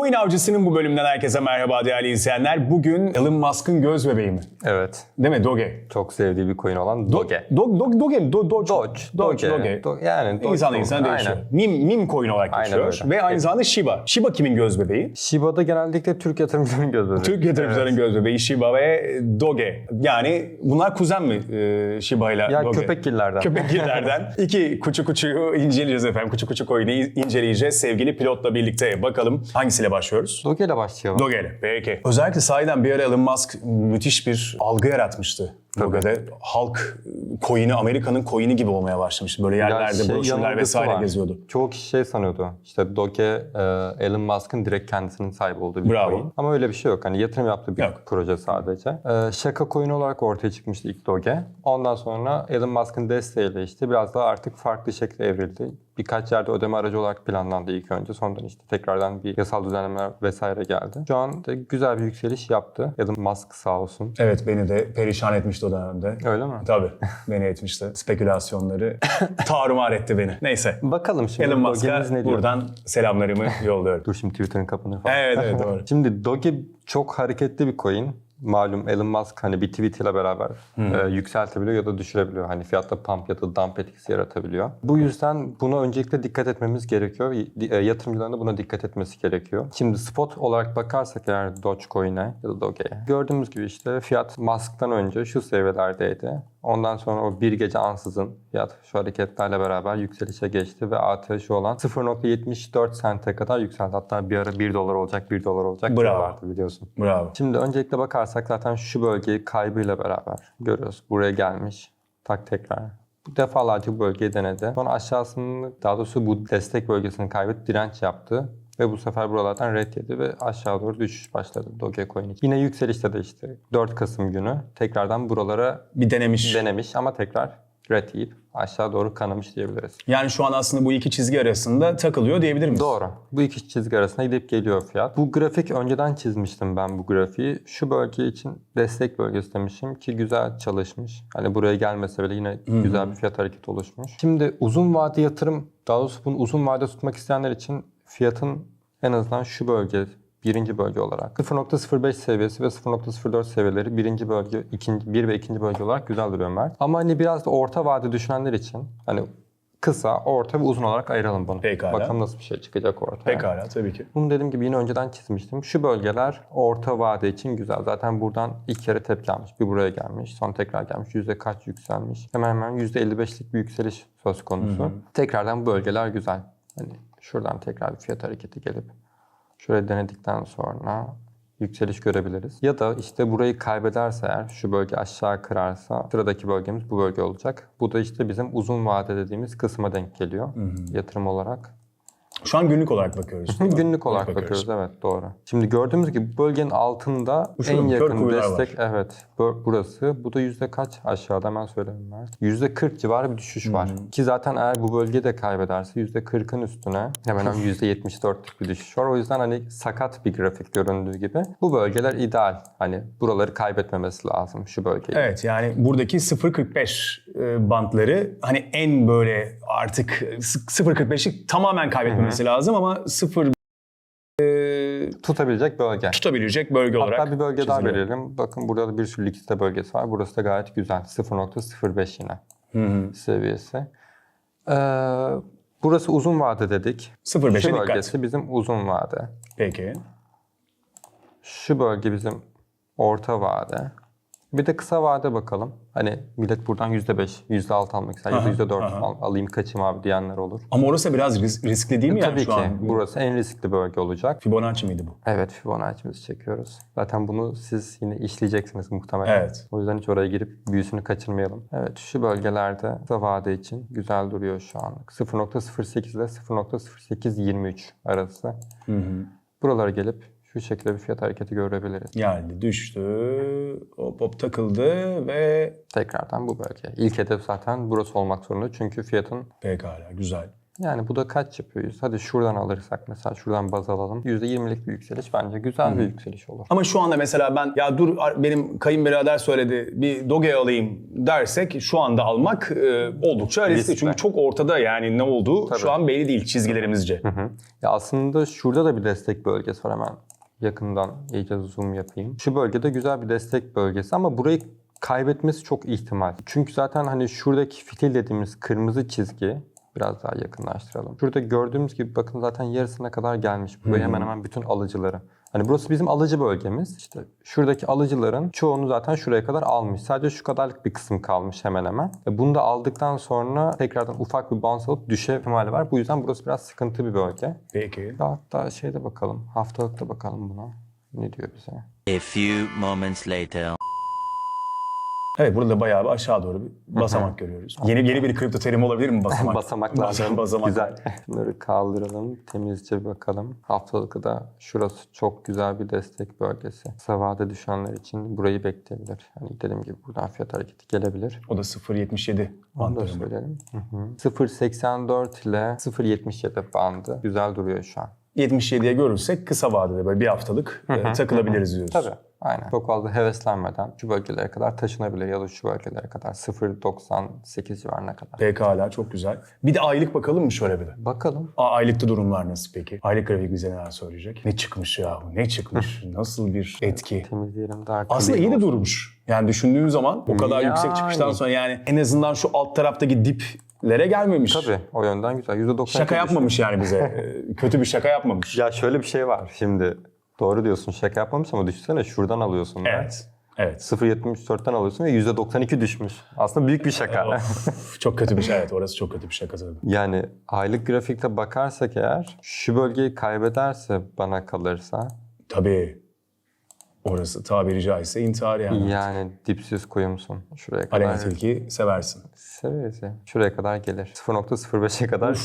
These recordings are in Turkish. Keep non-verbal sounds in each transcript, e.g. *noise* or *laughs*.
Coin Avcısı'nın bu bölümünden herkese merhaba değerli izleyenler. Bugün Elon Musk'ın göz bebeği mi? Evet. Değil mi? Doge. Çok sevdiği bir coin olan Doge. Do, do, Doge mi? Do, Doge. Doge. Doge. Doge. Do- yani Doge İnsan insan değişiyor. Meme, meme coin olarak Aynen geçiyor. öyle. Ve aynı zamanda Shiba. Shiba kimin göz bebeği? Shiba'da genellikle Türk yatırımcıların göz bebeği. Türk yatırımcıların göz bebeği Shiba ve Doge. Yani bunlar kuzen mi e, Shiba ile Ya Doge? köpekgillerden. Köpekgillerden. *laughs* İki kuçu kuçuyu inceleyeceğiz efendim. Kuçu kuçu coin'i inceleyeceğiz. Sevgili pilotla birlikte bakalım hangisiyle başlıyoruz? Doge ile başlayalım. Doge'yle. Peki. Özellikle sahiden bir ara Elon Musk müthiş bir algı yaratmıştı. Doge'de halk coin'i Amerika'nın coin'i gibi olmaya başlamıştı. Böyle yerlerde şey, broşürler vesaire var. geziyordu. Çoğu kişi şey sanıyordu. İşte Doge, e, Elon Musk'ın direkt kendisinin sahibi olduğu bir Bravo. coin. Ama öyle bir şey yok. Hani yatırım yaptığı bir Yok. proje sadece. E, şaka coin olarak ortaya çıkmıştı ilk Doge. Ondan sonra Elon Musk'ın desteğiyle işte biraz daha artık farklı şekle evrildi. Birkaç yerde ödeme aracı olarak planlandı ilk önce. Sonradan işte tekrardan bir yasal düzenlemeler vesaire geldi. Şu an da güzel bir yükseliş yaptı. Elon Musk sağ olsun. Evet beni de perişan etmişti o dönemde. Öyle mi? Tabii beni etmişti. *laughs* Spekülasyonları tarumar etti beni. Neyse. Bakalım şimdi Elon Musk'a ne diyor? buradan selamlarımı yolluyorum. Dur şimdi Twitter'ın kapanır falan. Evet evet doğru. *laughs* Şimdi Doge çok hareketli bir coin. Malum Elon Musk hani bir tweet ile beraber e, yükseltebiliyor ya da düşürebiliyor. Hani fiyatta pump ya da dump etkisi yaratabiliyor. Bu yüzden buna öncelikle dikkat etmemiz gerekiyor. E, Yatırımcıların da buna dikkat etmesi gerekiyor. Şimdi spot olarak bakarsak eğer Dogecoin'e ya da Doge'ye. Gördüğümüz gibi işte fiyat Musk'tan önce şu seviyelerdeydi. Ondan sonra o bir gece ansızın fiyat şu hareketlerle beraber yükselişe geçti ve ATH olan 0.74 sente kadar yükseldi. Hatta bir ara 1 dolar olacak, 1 dolar olacak Bravo. vardı biliyorsun. Bravo. Şimdi öncelikle bakarsak zaten şu bölgeyi kaybıyla beraber görüyoruz. Buraya gelmiş. Tak tekrar. Bu defalarca bu bölgeyi denedi. Sonra aşağısını daha doğrusu bu destek bölgesini kaybetti. Direnç yaptı. Ve bu sefer buralardan red yedi ve aşağı doğru düşüş başladı Dogecoin için. Yine yükselişte de işte 4 Kasım günü tekrardan buralara Bir denemiş. denemiş ama tekrar red yiyip aşağı doğru kanamış diyebiliriz. Yani şu an aslında bu iki çizgi arasında takılıyor diyebilir miyiz? Doğru. Bu iki çizgi arasında gidip geliyor fiyat. Bu grafik önceden çizmiştim ben bu grafiği. Şu bölge için destek bölgesi demişim ki güzel çalışmış. Hani buraya gelmese bile yine güzel bir fiyat hareketi oluşmuş. Şimdi uzun vade yatırım, daha doğrusu bunu uzun vade tutmak isteyenler için fiyatın en azından şu bölge birinci bölge olarak 0.05 seviyesi ve 0.04 seviyeleri birinci bölge, ikinci, bir ve ikinci bölge olarak güzel duruyor Mert. Ama hani biraz da orta vade düşünenler için hani kısa, orta ve uzun olarak ayıralım bunu. Pekala. Bakalım nasıl bir şey çıkacak ortaya. Pekala tabii ki. Bunu dediğim gibi yine önceden çizmiştim. Şu bölgeler orta vade için güzel. Zaten buradan ilk kere tepki almış. Bir buraya gelmiş. Sonra tekrar gelmiş. Yüzde kaç yükselmiş. Hemen hemen yüzde 55'lik bir yükseliş söz konusu. Tekrardan bu bölgeler güzel. Hani şuradan tekrar bir fiyat hareketi gelip şöyle denedikten sonra yükseliş görebiliriz. Ya da işte burayı kaybederse eğer şu bölge aşağı kırarsa sıradaki bölgemiz bu bölge olacak. Bu da işte bizim uzun vade dediğimiz kısma denk geliyor yatırım olarak. Şu an günlük olarak bakıyoruz. *laughs* Günlük olarak bakıyoruz evet doğru. Şimdi gördüğümüz gibi bölgenin altında şurada en yakın destek evet bu- burası. Bu da yüzde kaç aşağıda hemen söyleyeyim Mert. Yüzde 40 civarı bir düşüş var. Ki zaten eğer bu bölge de kaybederse yüzde 40'ın üstüne hemen hemen yüzde 74'lük bir düşüş var. O yüzden hani sakat bir grafik göründüğü gibi bu bölgeler ideal. Hani buraları kaybetmemesi lazım şu bölgeyi. Evet yani buradaki 0.45 e, bantları hani en böyle artık 0.45'lik tamamen kaybetmemesi lazım ama 0 Tutabilecek bölge. tutabilecek bölge olarak Hatta bir bölge daha çiziliyor. verelim. Bakın burada da bir sürü likidite bölgesi var. Burası da gayet güzel. 0.05 yine seviyesi. Ee, burası uzun vade dedik. 0.5'e Şu dikkat. bölgesi bizim uzun vade. Peki. Şu bölge bizim orta vade. Bir de kısa vade bakalım. Hani millet buradan %5, %6 almak ister Aha, %4 aha. al- alayım kaçayım abi diyenler olur. Ama orası biraz ris- riskli değil mi yani Tabii şu ki an? burası en riskli bölge olacak. Fibonacci miydi bu? Evet Fibonacci'mizi çekiyoruz. Zaten bunu siz yine işleyeceksiniz muhtemelen. Evet. O yüzden hiç oraya girip büyüsünü kaçırmayalım. Evet şu bölgelerde kısa vade için güzel duruyor şu an. 0.08 ile 0.0823 arası. Buralara gelip şu şekilde bir fiyat hareketi görebiliriz. Geldi, düştü, hop hop takıldı ve Tekrardan bu bölge. İlk hedef zaten burası olmak zorunda. Çünkü fiyatın pekala güzel. Yani bu da kaç yapıyoruz? Hadi şuradan alırsak mesela şuradan baz alalım. %20'lik bir yükseliş bence güzel bir yükseliş olur. Ama şu anda mesela ben ya dur benim kayınbirader söyledi bir Doge alayım dersek şu anda almak e, oldukça riskli. Çünkü çok ortada yani ne olduğu Tabii. şu an belli değil çizgilerimizce. Ya aslında şurada da bir destek bölgesi var hemen. Yakından iyice zoom yapayım. Şu bölgede güzel bir destek bölgesi ama burayı kaybetmesi çok ihtimal. Çünkü zaten hani şuradaki fitil dediğimiz kırmızı çizgi biraz daha yakınlaştıralım. Şurada gördüğümüz gibi bakın zaten yarısına kadar gelmiş. Buraya hemen hemen bütün alıcıları. Hani burası bizim alıcı bölgemiz. İşte şuradaki alıcıların çoğunu zaten şuraya kadar almış. Sadece şu kadarlık bir kısım kalmış hemen hemen. E bunu da aldıktan sonra tekrardan ufak bir bounce alıp düşe ihtimali var. Bu yüzden burası biraz sıkıntı bir bölge. Peki. Hatta şeyde bakalım. Haftalıkta bakalım buna. Ne diyor bize? A few moments later. Evet burada da bayağı bir aşağı doğru bir basamak görüyoruz. Yeni yeni bir kripto terimi olabilir mi basamak? Basamaklar. *laughs* Basamak. basamak. Güzel. *laughs* Bunları kaldıralım. Temizce bir bakalım. Haftalıkta da şurası çok güzel bir destek bölgesi. Kısa vade düşenler için burayı bekleyebilir. Hani dediğim gibi buradan fiyat hareketi gelebilir. O da 0.77 Onu da söyleyelim. Hı hı. 0.84 ile 0.77 bandı. Güzel duruyor şu an. 77'ye görürsek kısa vadede böyle bir haftalık e, takılabiliriz diyoruz. Tabii. Aynen. Çok fazla heveslenmeden şu bölgelere kadar taşınabilir ya da şu bölgelere kadar 0.98 civarına kadar. Pekala çok güzel. Bir de aylık bakalım mı şöyle bir de? Bakalım. Aa, aylıkta durumlar nasıl peki? Aylık grafik bize neler söyleyecek? Ne çıkmış ya ne çıkmış? *laughs* Nasıl bir etki? Temizleyelim daha Aslında iyi de durmuş. Yani düşündüğün zaman o kadar Yani. yüksek çıkıştan sonra yani en azından şu alt taraftaki diplere gelmemiş. Tabii o yönden güzel. %90 Şaka yapmamış yani bize. *laughs* Kötü bir şaka yapmamış. Ya şöyle bir şey var şimdi. Doğru diyorsun şaka yapmamış ama düşünsene şuradan alıyorsun. Evet. Evet. 0.74'ten alıyorsun ve %92 düşmüş. Aslında büyük bir şaka. Of, *laughs* çok kötü bir şey. Evet orası çok kötü bir şaka tabii. yani aylık grafikte bakarsak eğer şu bölgeyi kaybederse bana kalırsa Tabii. Orası tabiri caizse intihar yani. yani dipsiz kuyumsun. Şuraya kadar Aleyna Tilki seversin. severiz ya. Şuraya kadar gelir. 0.05'e kadar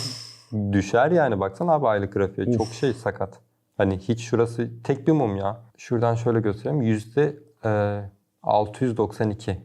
düşer yani. Baksana abi aylık grafiğe. Çok şey sakat. Hani hiç şurası tek bir mum ya. Şuradan şöyle göstereyim. Yüzde e, 692.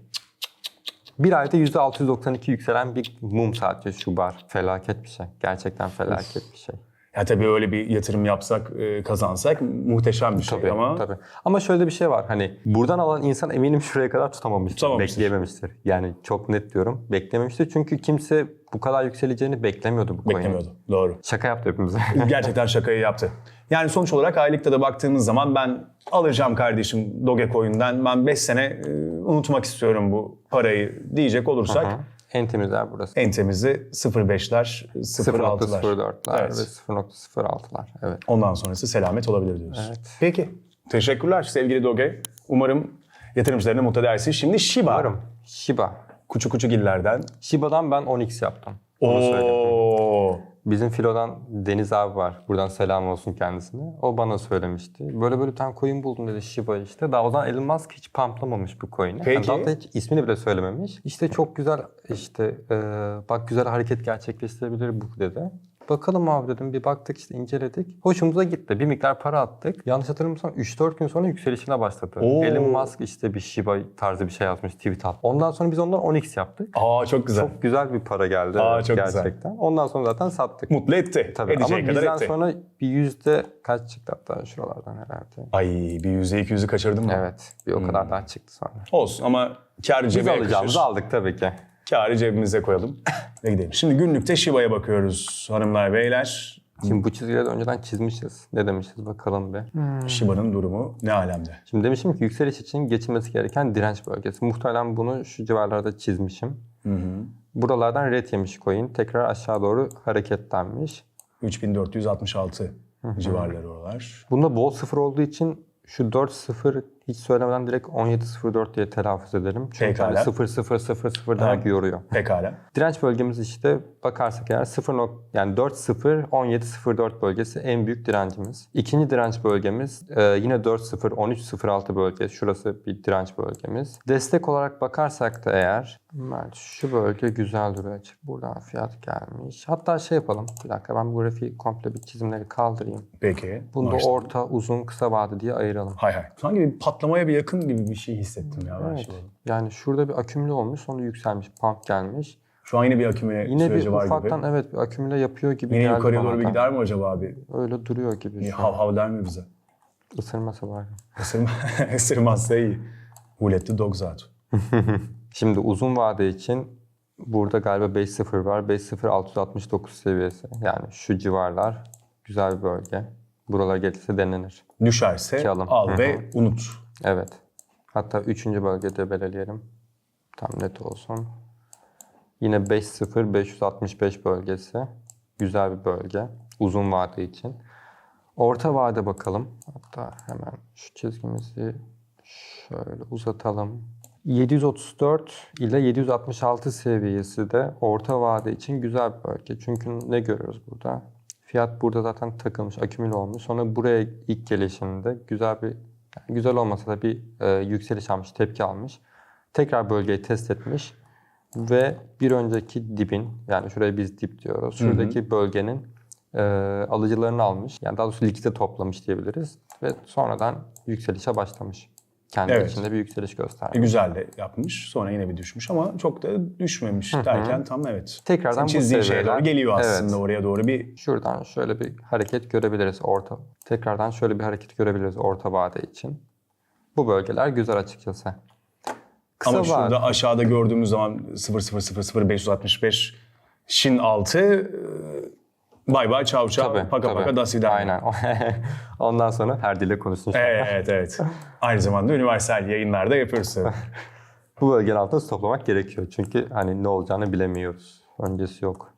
Bir ayda yüzde 692 yükselen bir mum sadece şu bar. Felaket bir şey. Gerçekten felaket bir şey. Ya tabii öyle bir yatırım yapsak, e, kazansak muhteşem bir şey Tabii, ama tabii. Ama şöyle bir şey var. Hani buradan alan insan eminim şuraya kadar tutamamıştır. Tutamamıştır. Bekleyememiştir. Yani çok net diyorum. Beklememiştir. Çünkü kimse bu kadar yükseleceğini beklemiyordu bu coin'in. beklemiyordu. Doğru. Şaka yaptı hepimize. *laughs* Gerçekten şakayı yaptı. Yani sonuç olarak aylıkta da baktığımız zaman ben alacağım kardeşim Dogecoin'den. Ben 5 sene e, unutmak istiyorum bu parayı diyecek olursak en temizler burası. en temizi 0.5'ler, 0.6'lar. 0.04'ler Evet. ve 0.06'lar. Evet. Ondan sonrası selamet olabilir diyoruz. Evet. Peki. Teşekkürler sevgili Doge. Umarım yatırımcılarını mutlu edersin. Şimdi Shiba. Umarım. Shiba. Kuçu kuçugillerden. Shiba'dan ben 10x yaptım. Onu. Oo. Bizim filodan Deniz abi var. Buradan selam olsun kendisine. O bana söylemişti. Böyle böyle bir tane coin buldum dedi Shiba işte. Daha o zaman Elon Musk hiç pumplamamış bu coin'i. Peki. Yani daha da hiç ismini bile söylememiş. İşte çok güzel işte e, bak güzel hareket gerçekleştirebilir bu dedi. Bakalım abi dedim. Bir baktık işte inceledik. Hoşumuza gitti. Bir miktar para attık. Yanlış hatırlamıyorsam 3-4 gün sonra yükselişine başladı. Oo. Elon Musk işte bir Shiba tarzı bir şey yazmış tweet attı. Ondan sonra biz ondan 10x yaptık. Aa çok güzel. Çok güzel bir para geldi Aa, çok güzel. gerçekten. Ondan sonra zaten sattık. Mutlu etti. Tabii ama Edeceği kadar bizden etti. sonra bir yüzde kaç çıktı hatta şuralardan herhalde. Ay bir yüzde iki yüzü kaçırdın mı? Evet bir o kadar daha çıktı sonra. Olsun ama kar Biz cebe alacağımızı yakışır. aldık tabii ki. Karı cebimize koyalım ve gidelim. Şimdi günlükte Shiba'ya bakıyoruz hanımlar beyler. Şimdi bu çizgileri de önceden çizmişiz. Ne demişiz bakalım bir. Shiba'nın durumu ne alemde? Şimdi demişim ki yükseliş için geçilmesi gereken direnç bölgesi. Muhtemelen bunu şu civarlarda çizmişim. Buralardan red yemiş coin. Tekrar aşağı doğru hareketlenmiş. 3466 civarları oralar. Bunda bol sıfır olduğu için şu 4-0 hiç söylemeden direkt 17-04 diye telaffuz edelim. Çünkü Pekala. hani 0-0-0-0 demek yoruyor. Pekala. Direnç bölgemiz işte bakarsak eğer 0 nok- yani 4-0 17-04 bölgesi en büyük direncimiz. İkinci direnç bölgemiz e, yine 4-0 13-06 bölge. Şurası bir direnç bölgemiz. Destek olarak bakarsak da eğer Mert şu bölge güzel duruyor açık. Buradan fiyat gelmiş. Hatta şey yapalım. Bir dakika ben bu grafiği komple bir çizimleri kaldırayım. Peki. Bunu da orta, uzun, kısa vade diye ayıralım. Hay hay. Sanki bir patlamaya bir yakın gibi bir şey hissettim ya ben Evet. Shiba'da. Yani şurada bir akümlü olmuş, sonra yükselmiş, pump gelmiş. Şu an yine bir akümüle Yine süreci bir var ufaktan gibi. evet bir akümüle yapıyor gibi Yine geldi yukarıya doğru bir gider mi acaba abi? Öyle duruyor gibi şu hav hav der mi bize? Isırmasa var. Isırma, *laughs* ısırmazsa iyi. Who let the dogs out? Şimdi uzun vade için burada galiba 5.0 var. 5.0 669 seviyesi. Yani şu civarlar güzel bir bölge. Buralar gelirse denenir. Düşerse alım. al ve unut. Evet. Hatta üçüncü bölgede belirleyelim. Tam net olsun. Yine 5.0 565 bölgesi. Güzel bir bölge. Uzun vade için. Orta vade bakalım. Hatta hemen şu çizgimizi şöyle uzatalım. 734 ile 766 seviyesi de orta vade için güzel bir bölge. Çünkü ne görüyoruz burada? Fiyat burada zaten takılmış, akümüle olmuş. Sonra buraya ilk gelişinde güzel bir, yani güzel olmasa da bir e, yükseliş almış, tepki almış. Tekrar bölgeyi test etmiş ve bir önceki dibin, yani şuraya biz dip diyoruz. Şuradaki bölgenin e, alıcılarını almış. Yani daha doğrusu likite toplamış diyebiliriz. Ve sonradan yükselişe başlamış. Kendi Evet. içinde bir yükseliş gösterdi. E, güzel de yapmış. Sonra yine bir düşmüş ama çok da düşmemiş derken tam evet. Tekrardan Senin bu çizdiğin şeye seviyeler- doğru geliyor aslında Evet. oraya doğru bir Şuradan şöyle bir hareket görebiliriz orta. Tekrardan şöyle bir hareket görebiliriz orta vade için. Bu bölgeler güzel açıkçası. Kısa ama şurada vade- aşağıda gördüğümüz zaman 0000565 Shin 6 e, bay bay çav çav Tabii, paka tabii. paka das vidana. Aynen. *laughs* Ondan sonra her dille konuşsun. Evet evet. Aynı zamanda üniversal yayınlarda yapıyoruz tabii. *laughs* Bu bölgenin altında stoplamak gerekiyor. Çünkü hani ne olacağını bilemiyoruz. Öncesi yok.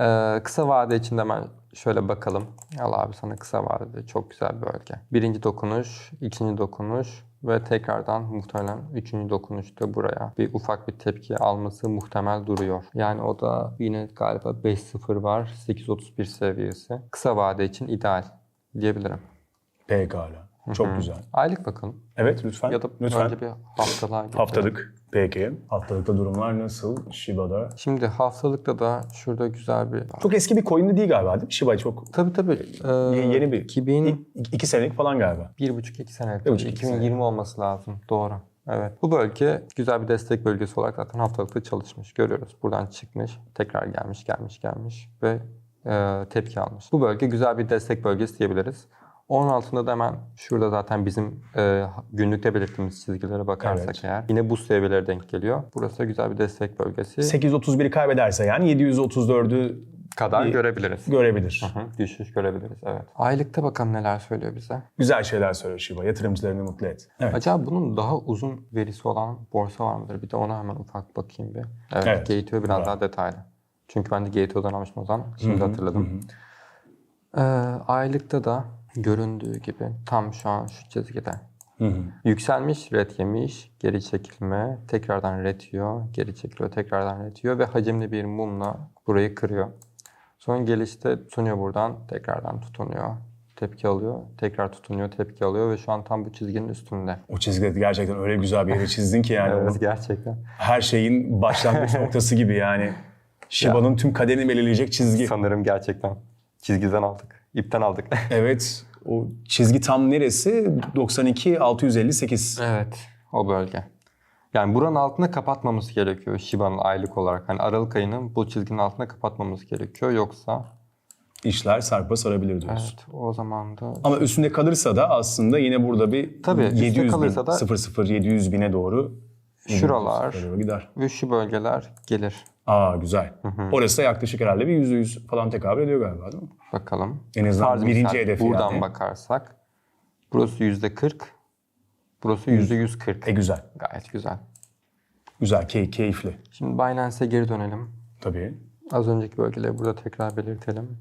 Ee, kısa vade için de hemen şöyle bakalım. Al abi sana kısa vadede çok güzel bir bölge. Birinci dokunuş, ikinci dokunuş ve tekrardan muhtemelen üçüncü dokunuşta buraya bir ufak bir tepki alması muhtemel duruyor. Yani o da yine galiba 5.0 var, 8.31 seviyesi. Kısa vade için ideal diyebilirim. Pekala. Çok güzel. Aylık bakalım. Evet lütfen. Ya da lütfen. önce bir haftalığa geçelim. Haftalık. Peki. Haftalıkta durumlar nasıl Shiba'da? Şimdi haftalıkta da şurada güzel bir... Çok eski bir coin'de değil galiba değil mi? Shiba çok Tabii tabii. Ee, Ye- yeni bir. 2000... İ- iki senelik falan galiba. Bir buçuk iki sene. Bir buçuk, iki 2020 olması lazım. Doğru. Evet. Bu bölge güzel bir destek bölgesi olarak zaten haftalıkta çalışmış. Görüyoruz. Buradan çıkmış. Tekrar gelmiş, gelmiş, gelmiş ve e, tepki almış. Bu bölge güzel bir destek bölgesi diyebiliriz. Onun altında da hemen şurada zaten bizim e, günlükte belirttiğimiz çizgilere bakarsak Evet. eğer yine bu seviyelere denk geliyor. Burası da güzel bir destek bölgesi 831'i kaybederse yani 734'ü kadar bir- görebiliriz. görebilir. Hı, düşüş görebiliriz evet. Aylıkta bakalım neler söylüyor bize. Güzel şeyler söylüyor Shiba. Yatırımcılarını mutlu et. Evet. Acaba bunun daha uzun verisi olan borsa var mıdır? Bir de ona hemen ufak bakayım bir. Evet, Evet, Gateway biraz var. daha detaylı. Çünkü ben de Gateway'dan almıştım o zaman. Şimdi hatırladım. Ee, aylıkta da göründüğü gibi tam şu an şu çizgide. Yükselmiş, red yemiş, geri çekilme, tekrardan red yiyor, geri çekiliyor, tekrardan red yiyor ve hacimli bir mumla burayı kırıyor. Sonra gelişte tutunuyor buradan, tekrardan tutunuyor, tepki alıyor, tekrar tutunuyor, tepki alıyor ve şu an tam bu çizginin üstünde. O çizgide gerçekten öyle güzel bir yere çizdin ki yani. *laughs* Evet gerçekten. Her şeyin başlangıç *laughs* noktası gibi yani. Shiba'nın tüm kaderini belirleyecek çizgi. Sanırım gerçekten çizgiden aldık, ipten aldık. *laughs* Evet. O çizgi tam neresi? 92 658. evet, o bölge. Yani buranın altında kapatmamız gerekiyor Shiba'nın aylık olarak. Hani Aralık ayının bu çizginin altında kapatmamız gerekiyor. Yoksa İşler sarpa sarabilir diyorsun. evet o zaman da Ama üstünde kalırsa da aslında yine burada bir Tabii, üstünde 700 bin, kalırsa da- 00 700 bine doğru Şuralar. gider. ve şu bölgeler gelir. Aa güzel. Orası da yaklaşık herhalde bir %100 falan tekabül ediyor galiba değil mi? Bakalım. En azından Farz birinci misal hedefi Buradan yani. bakarsak burası yüzde 40, burası yüzde 140. E güzel. Gayet güzel. Güzel, key, keyifli. Şimdi Binance'e geri dönelim. Tabii. Az önceki bölgeleri burada tekrar belirtelim.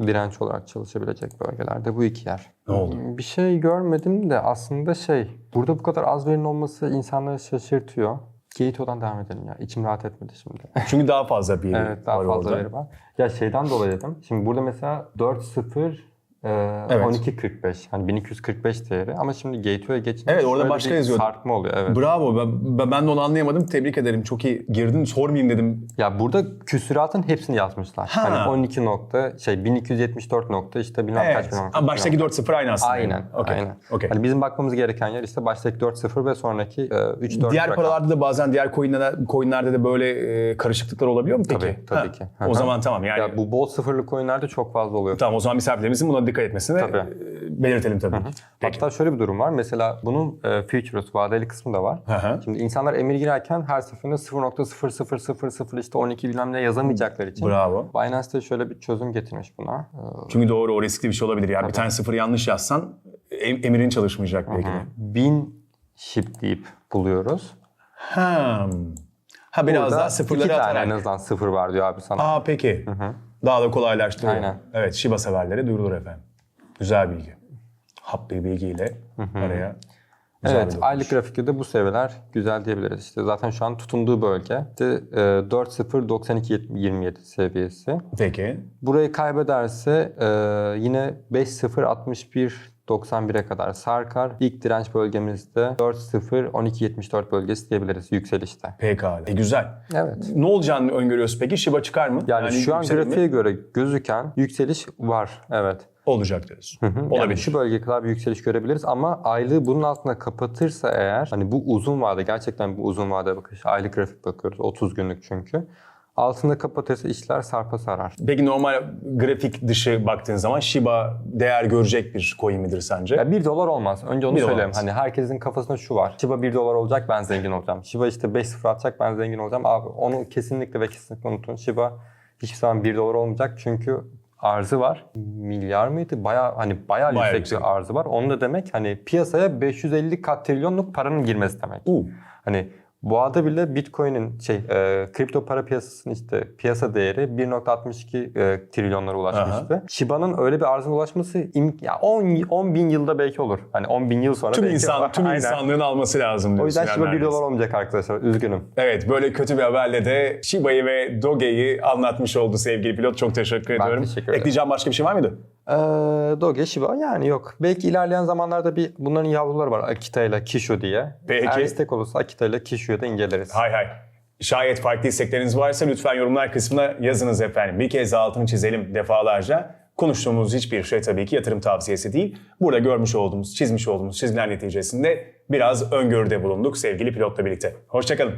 Direnç olarak çalışabilecek bölgelerde bu iki yer. Ne oldu? Bir şey görmedim de aslında şey, burada bu kadar az verinin olması insanları şaşırtıyor. Gateway'dan devam edelim ya. İçim rahat etmedi şimdi. *laughs* Çünkü daha fazla bir evet daha var fazla orada. veri var. Ya şeyden dolayı dedim. Şimdi burada mesela 4-0 Ee, Evet. 12.45 hani 1245 değeri ama şimdi Gateway'e geçince Evet, orada başka bir yazıyordu. sarkma oluyor evet. Bravo. Ben, ben- de onu anlayamadım. Tebrik ederim. Çok iyi girdin. Sormayayım dedim. Ya burada küsuratın hepsini yazmışlar. Ha. Hani 12 nokta şey 1274 nokta işte bilmem Evet. kaç kaç. Ama baştaki bilmem 4-0 aynı aslında. Aynen. Okey. Aynen. Okey. Hani bizim bakmamız gereken yer işte baştaki 4-0 ve sonraki e, 3-4 Diğer rakam. paralarda da bazen diğer coinlerde, coinlerde de böyle e, karışıklıklar olabiliyor mu peki? Tabii, tabii Ha. ki. O Hı hı. zaman tamam yani. Ya bu bol sıfırlı coinlerde çok fazla oluyor. Tamam o zaman misafirlerimizin buna dikkat etmesini Tabii. e, belirtelim tabii. ki. Peki. Hatta şöyle bir durum var. Mesela bunun e, futures, vadeli kısmı da var. Hı hı. Şimdi insanlar emir girerken her seferinde 0.0000 işte 12 bilmem ne yazamayacakları için Bravo. Binance de şöyle bir çözüm getirmiş buna. Ee, Çünkü doğru o riskli bir şey olabilir. Yani bir tane sıfır yanlış yazsan em- emirin çalışmayacak belki de. 1000 ship deyip buluyoruz. Ha. Ha biraz Burada daha iki sıfırları tane atarak. en azından sıfır var diyor abi sana. Aa peki. Daha da kolaylaştırıyor. Aynen. Evet Shiba severleri duyurulur efendim. Güzel bilgi. Hap bir bilgiyle araya Güzel evet, aylık grafikte de bu seviyeler güzel diyebiliriz. İşte zaten şu an tutunduğu bölge işte 4.0.92.27 e, seviyesi. Peki. Burayı kaybederse e, yine 5.0.61 91'e kadar sarkar. İlk direnç bölgemizde 4.0-12.74 bölgesi diyebiliriz yükselişte. Pekala. E, güzel. Evet. Ne olacağını öngörüyoruz peki? Şiba çıkar mı? Yani, yani şu an grafiğe mi? göre gözüken yükseliş var. Evet olacak deriz. Olabilir. Yani şu bölge kadar bir yükseliş görebiliriz ama aylığı bunun altına kapatırsa eğer hani bu uzun vade gerçekten bu uzun vade bakış aylık grafik bakıyoruz 30 günlük çünkü. Altında kapatırsa işler sarpa sarar. Peki normal grafik dışı baktığın zaman Shiba değer görecek bir coin midir sence? Ya 1 dolar olmaz. Önce onu Bir dolar söyleyeyim. olmaz. Hani herkesin kafasında şu var. Shiba 1 dolar olacak ben zengin olacağım. Shiba işte 5 sıfır atacak ben zengin olacağım. Abi onu kesinlikle ve kesinlikle unutun. Shiba hiçbir zaman 1 dolar olmayacak çünkü arzı var. Milyar mıydı? Baya hani bayağı Bayağı yüksek, yüksek. bir arzı var. Onu da demek hani piyasaya 550 kat trilyonluk paranın girmesi demek. Hani boğada bile Bitcoin'in şey e, kripto para piyasasının işte piyasa değeri 1.62 e, trilyonlara ulaşmıştı. Shiba'nın öyle bir arzına ulaşması im- ya 10 10 bin yılda belki olur. Hani 10 bin yıl sonra Tüm belki insan tüm Aynen. insanlığın alması lazım O yüzden yani Shiba 1 neredeyse. dolar olmayacak arkadaşlar. Üzgünüm. Evet böyle kötü bir haberle de Shiba'yı ve Doge'yi anlatmış oldu sevgili pilot. Çok teşekkür ediyorum. teşekkür ederim. Ekleyeceğim başka bir şey var mıydı? Ee, Doge, Shiba yani yok. Belki ilerleyen zamanlarda bir bunların yavruları var. Akita ile Kishu diye. Peki. Eğer istek olursa Akita ile Kishu'yu da inceleriz. Hay hay. Şayet farklı istekleriniz varsa lütfen yorumlar kısmına yazınız efendim. Bir kez daha altını çizelim defalarca. Konuştuğumuz hiçbir şey tabii ki yatırım tavsiyesi değil. Burada görmüş olduğumuz, çizmiş olduğumuz çizgiler neticesinde biraz öngörüde bulunduk sevgili pilotla birlikte. Hoşçakalın.